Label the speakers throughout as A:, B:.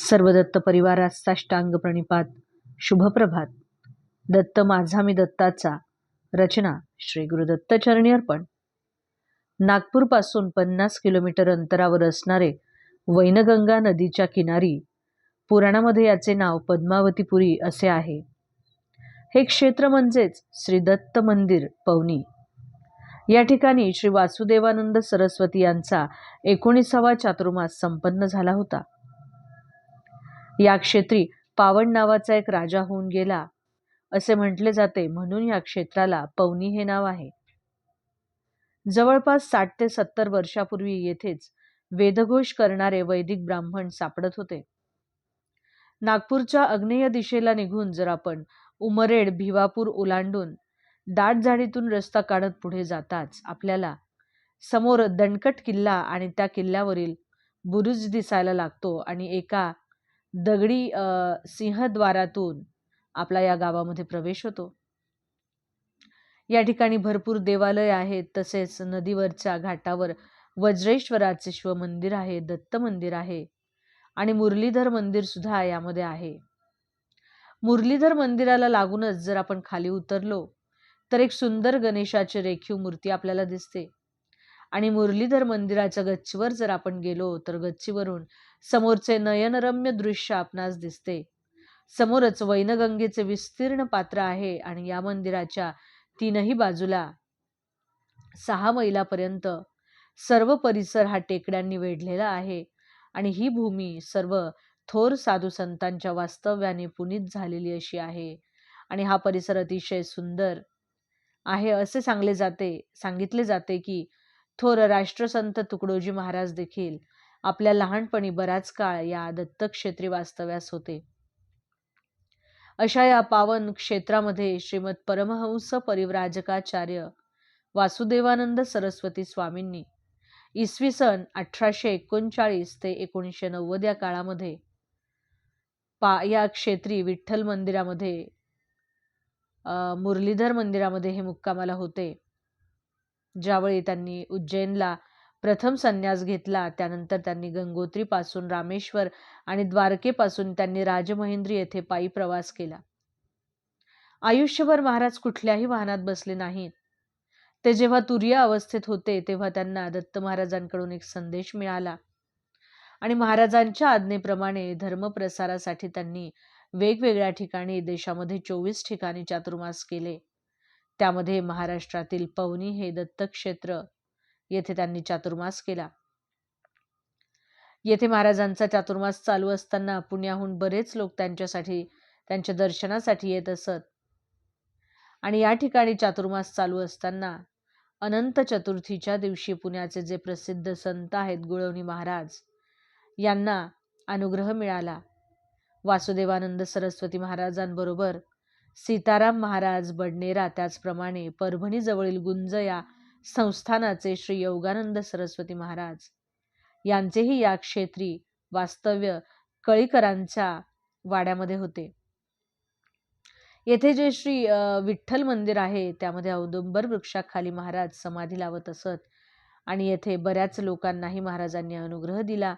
A: सर्व दत्त परिवारास साष्टांग प्रणिपात. शुभप्रभात. दत्त माझा मी दत्ताचा. रचना श्री गुरुदत्त चरणी अर्पण. नागपूरपासून पन्नास किलोमीटर अंतरावर असणारे वैनगंगा नदीच्या किनारी पुराणामध्ये याचे नाव पद्मावतीपुरी असे आहे. हे क्षेत्र म्हणजेच श्री दत्त मंदिर पवनी. या ठिकाणी श्री वासुदेवानंद सरस्वती यांचा एकोणीसावा चातुर्मास संपन्न झाला होता. या क्षेत्री पावन नावाचा एक राजा होऊन गेला. असे म्हटले जाते म्हणून या क्षेत्राला पवनी हे नाव आहे. जवळपास साठ ते सत्तर वर्षापूर्वी येथेच वेदघोष करणारे वैदिक ब्राह्मण सापडत होते. नागपूरच्या अग्नेय दिशेला निघून जर आपण उमरेड भिवापूर ओलांडून दाट झाडीतून रस्ता काढत पुढे जाताच आपल्याला समोर दणकट किल्ला आणि त्या किल्ल्यावरील बुरुज दिसायला लागतो आणि एका दगडी सिंहद्वारातून आपला या गावामध्ये प्रवेश होतो. या ठिकाणी भरपूर देवालय आहेत तसेच नदीवरच्या घाटावर वज्रेश्वराचे शिवमंदिर आहे दत्त मंदिर आहे आणि मुरलीधर मंदिर सुद्धा यामध्ये आहे. मुरलीधर मंदिराला लागूनच जर आपण खाली उतरलो तर एक सुंदर गणेशाची रेखीव मूर्ती आपल्याला दिसते. आणि मुरलीधर मंदिराच्या गच्चीवर जर आपण गेलो तर गच्चीवरून समोरचे नयनरम्य दृश्य आपणास दिसते. समोरच वैनगंगेचे विस्तीर्ण पात्र आहे आणि या मंदिराच्या तीनही बाजूला सहा मैलापर्यंत सर्व परिसर हा टेकड्यांनी वेढलेला आहे आणि ही भूमी सर्व थोर साधू संतांच्या वास्तव्याने पुनीत झालेली अशी आहे आणि हा परिसर अतिशय सुंदर आहे. असे सांगले जाते सांगितले जाते की थोर राष्ट्रसंत तुकडोजी महाराज देखील आपल्या लहानपणी बराच काळ या दत्तक्षेत्री वास्तव्यास होते. अशा या पावन क्षेत्रामध्ये श्रीमद परमहंस परिव्राजकाचार्य वासुदेवानंद सरस्वती स्वामींनी इसवी सन अठराशे एकोणचाळीस ते एकोणीसशे नव्वद या काळामध्ये पा या क्षेत्री विठ्ठल मंदिरामध्ये मुरलीधर मंदिरामध्ये हे मुक्कामाला होते. ज्यावेळी त्यांनी उज्जैनला प्रथम संन्यास घेतला त्यानंतर त्यांनी गंगोत्रीपासून रामेश्वर आणि द्वारकेपासून त्यांनी राजमहेंद्री येथे पायी प्रवास केला. आयुष्यभर महाराज कुठल्याही वाहनात बसले नाहीत. ते जेव्हा तुर्य अवस्थेत होते तेव्हा त्यांना दत्त महाराजांकडून एक संदेश मिळाला. आणि महाराजांच्या आज्ञेप्रमाणे धर्मप्रसारासाठी त्यांनी वेगवेगळ्या ठिकाणी देशामध्ये चोवीस ठिकाणी चातुर्मास केले. त्यामध्ये महाराष्ट्रातील पवनी हे दत्तक्षेत्र येथे त्यांनी चातुर्मास केला. येथे महाराजांचा चातुर्मास चालू असताना पुण्याहून बरेच लोक त्यांच्यासाठी त्यांच्या दर्शनासाठी येत असत. आणि या ठिकाणी चातुर्मास चालू असताना अनंत चतुर्थीच्या दिवशी पुण्याचे जे प्रसिद्ध संत आहेत गुळवणी महाराज यांना अनुग्रह मिळाला. वासुदेवानंद सरस्वती महाराजांबरोबर सीताराम महाराज बडनेरा त्याचप्रमाणे परभणीजवळील गुंज या संस्थानाचे श्री योगानंद सरस्वती महाराज. यांचेही या क्षेत्री वास्तव्य कळीकरांच्या वाड्यामध्ये होते. येथे जे श्री विठ्ठल मंदिर आहे त्यामध्ये औदुंबर वृक्षाखाली महाराज समाधी लावत असत आणि येथे बऱ्याच लोकांनाही महाराजांनी अनुग्रह दिला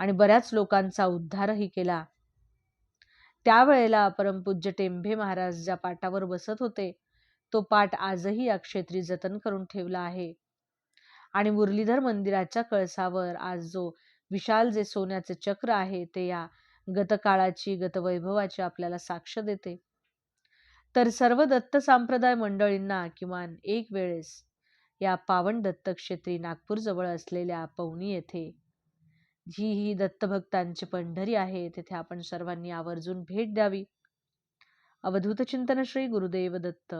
A: आणि बऱ्याच लोकांचा उद्धारही केला. त्यावेळेला परमपूज्य टेंभे महाराज ज्या पाटावर बसत होते तो पाठ आजही या क्षेत्री जतन करून ठेवला आहे. आणि मुरलीधर मंदिराच्या कळसावर आज जो विशाल जे सोन्याचे चक्र आहे ते या गतकाळाची गतवैभवाची आपल्याला साक्ष देते. तर सर्व दत्त संप्रदाय मंडळींना किमान एक वेळेस या पावन दत्तक्षेत्री क्षेत्री नागपूरजवळ असलेल्या पवनी येथे जी ही दत्तभक्तांची पंढरी आहे तेथे आपण सर्वांनी आवर्जून भेट द्यावी. अवधूत चिंतन श्री गुरुदेव दत्त.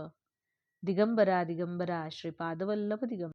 A: दिगंबरा दिगंबरा श्रीपादवल्लभ दिगंबरा.